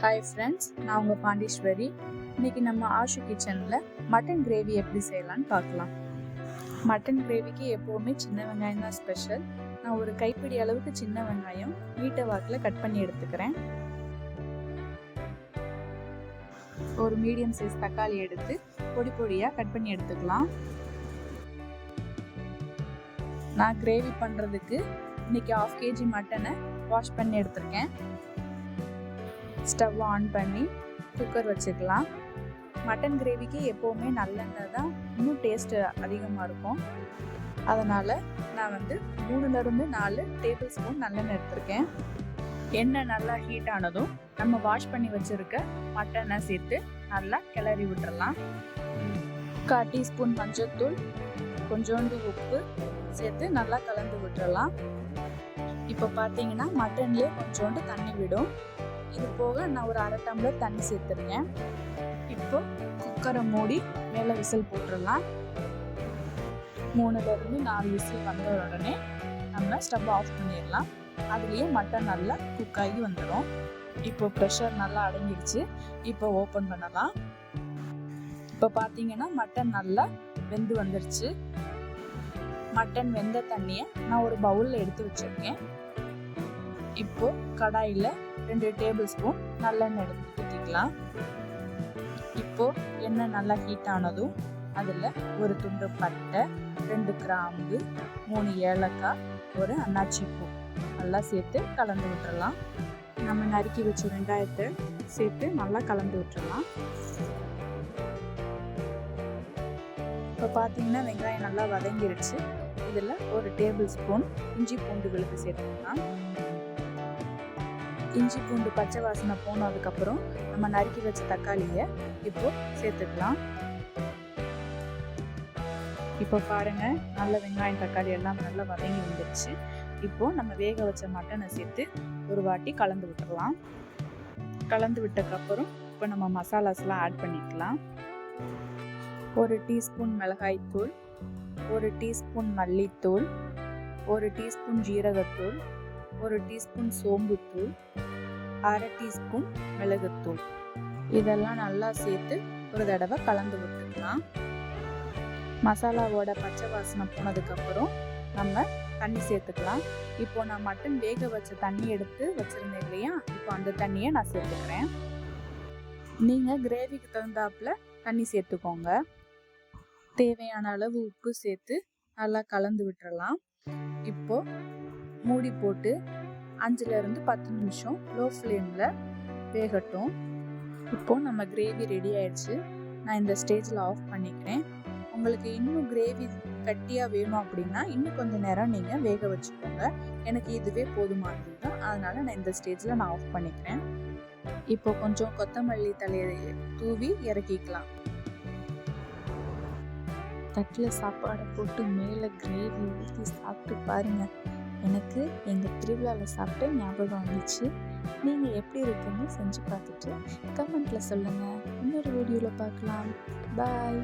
Hi friends நான் உங்கள் பாண்டீஸ்வரி. இன்றைக்கி நம்ம ஆஷு கிச்சனில் மட்டன் கிரேவி எப்படி செய்யலான்னு பார்க்கலாம். மட்டன் கிரேவிக்கு எப்போவுமே சின்ன வெங்காயம் தான் ஸ்பெஷல் நான் ஒரு கைப்பிடி அளவுக்கு சின்ன வெங்காயம் நீட்ட வாக்கில் கட் பண்ணி எடுத்துக்கிறேன். ஒரு மீடியம் சைஸ் தக்காளி எடுத்து பொடி பொடியாக கட் பண்ணி எடுத்துக்கலாம். நான் கிரேவி பண்ணுறதுக்கு இன்றைக்கி ஆஃப் கேஜி மட்டனை வாஷ் பண்ணி எடுத்திருக்கேன். ஸ்டவ் ஆன் பண்ணி குக்கர் வச்சுக்கலாம். மட்டன் கிரேவிக்கு எப்போவுமே நல்லெண்ணெய் தான் இன்னும் டேஸ்ட்டு அதிகமாக இருக்கும். அதனால் நான் வந்து மூணுலேருந்து நாலு டேபிள் ஸ்பூன் நல்லெண்ணெய் எடுத்திருக்கேன். எண்ணெய் நல்லா ஹீட் ஆனதும் நம்ம வாஷ் பண்ணி வச்சுருக்க மட்டனை சேர்த்து நல்லா கிளறி விட்டுறலாம். கால் டீஸ்பூன் மஞ்சள்தூள் கொஞ்சோண்டு உப்பு சேர்த்து நல்லா கலந்து விட்டுறலாம். இப்போ பார்த்தீங்கன்னா மட்டன்லேயே கொஞ்சோண்டு தண்ணி விடும். இது போக நான் ஒரு அரை டம்ளர் தண்ணி சேர்த்துருக்கேன் இப்போ குக்கரை மூடி மேலே விசில் போட்டுடலாம். மூணுலேருந்து நாலு விசில் வந்த உடனே நம்ம ஸ்டவ் ஆஃப் பண்ணிடலாம். அதுலேயே மட்டன் நல்லா குக் ஆகி வந்துடும் இப்போ ப்ரெஷர் நல்லா அடங்கிடுச்சு. இப்போ ஓப்பன் பண்ணலாம். இப்போ பார்த்தீங்கன்னா மட்டன் நல்லா வெந்து வந்துருச்சு. மட்டன் வெந்த தண்ணியை நான் ஒரு பவுலில் எடுத்து வச்சுருக்கேன். இப்போ கடாயில் ரெண்டு டேபிள் ஸ்பூன் நல்லெண்ணெய் எடுத்து ஊற்றிக்கலாம் இப்போ எண்ணெய் நல்லா ஹீட் ஆனதும் அதில் ஒரு துண்டு பட்டை ரெண்டு கிராம்பு மூணு ஏலக்காய் ஒரு அன்னாச்சி பூ நல்லா சேர்த்து கலந்து விட்டுறலாம். நம்ம நறுக்கி வச்ச வெங்காயத்தை சேர்த்து நல்லா கலந்து விட்டுறலாம். இப்போ பார்த்தீங்கன்னா வெங்காயம் நல்லா வதங்கிருச்சு. இதில் ஒரு டேபிள் ஸ்பூன் இஞ்சி பூண்டு விழுது சேர்த்துக்கலாம். இஞ்சி பூண்டு பச்சை வாசனை போனதுக்கப்புறம் நம்ம நறுக்கி வச்ச தக்காளியை இப்போ சேர்த்துக்கலாம். இப்போ பாருங்க நல்ல வெங்காயம் தக்காளி எல்லாம் நல்லா வதங்கி வந்துடுச்சு இப்போ நம்ம வேக வச்ச மட்டனை சேர்த்து ஒரு வாட்டி கலந்து விட்டுடலாம் கலந்து விட்டதுக்கப்புறம் இப்போ நம்ம மசாலாஸ்லாம் ஆட் பண்ணிக்கலாம். ஒரு டீஸ்பூன் மிளகாய் தூள் ஒரு டீஸ்பூன் மல்லித்தூள் ஒரு டீஸ்பூன் ஜீரகத்தூள் ஒரு டீஸ்பூன் சோம்புத்தூள் அரை டீஸ்பூன் மிளகுத்தூள். இதெல்லாம் நல்லா சேர்த்து ஒரு தடவை கலந்து விட்டுக்கலாம். மசாலாவோட பச்சை வாசனை போனதுக்கப்புறம் நம்ம தண்ணி சேர்த்துக்கலாம். இப்போ நான் மட்டன் வேக வச்ச தண்ணி எடுத்து வச்சுருந்தேன் இல்லையா? இப்போ அந்த தண்ணியை நான் சேர்த்துக்கிறேன். நீங்கள் கிரேவிக்கு தகுந்தாப்புல தண்ணி சேர்த்துக்கோங்க. தேவையான அளவு உப்பு சேர்த்து நல்லா கலந்து விட்டுறலாம். இப்போ மூடி போட்டு அஞ்சுலேருந்து பத்து நிமிஷம் லோ ஃப்ளேமில் வேகட்டும். இப்போது நம்ம கிரேவி ரெடி ஆயிடுச்சு. நான் இந்த ஸ்டேஜில் ஆஃப் பண்ணிக்கிறேன். உங்களுக்கு இன்னும் கிரேவி கட்டியாக வேணும் அப்படின்னா இன்னும் கொஞ்சம் நேரம் நீங்கள் வேக வச்சுக்கோங்க. எனக்கு இதுவே போதுமானது தான் அதனால் நான் இந்த ஸ்டேஜில் நான் ஆஃப் பண்ணிக்கிறேன். இப்போ கொஞ்சம் கொத்தமல்லி தலையை தூவி இறக்கிக்கலாம். தட்டில் சாப்பாடை போட்டு மேலே கிரேவி ஊற்றி சாப்பிட்டு பாருங்கள் எனக்கு எங்கள் திருவிழாவில் சாப்பிட்டு ஞாபகம் வந்துச்சு. நீங்கள் எப்படி இருக்குன்னு செஞ்சு பார்த்துட்டு கமெண்ட்டில் சொல்லுங்கள் இன்னொரு வீடியோவில் பார்க்கலாம். பாய்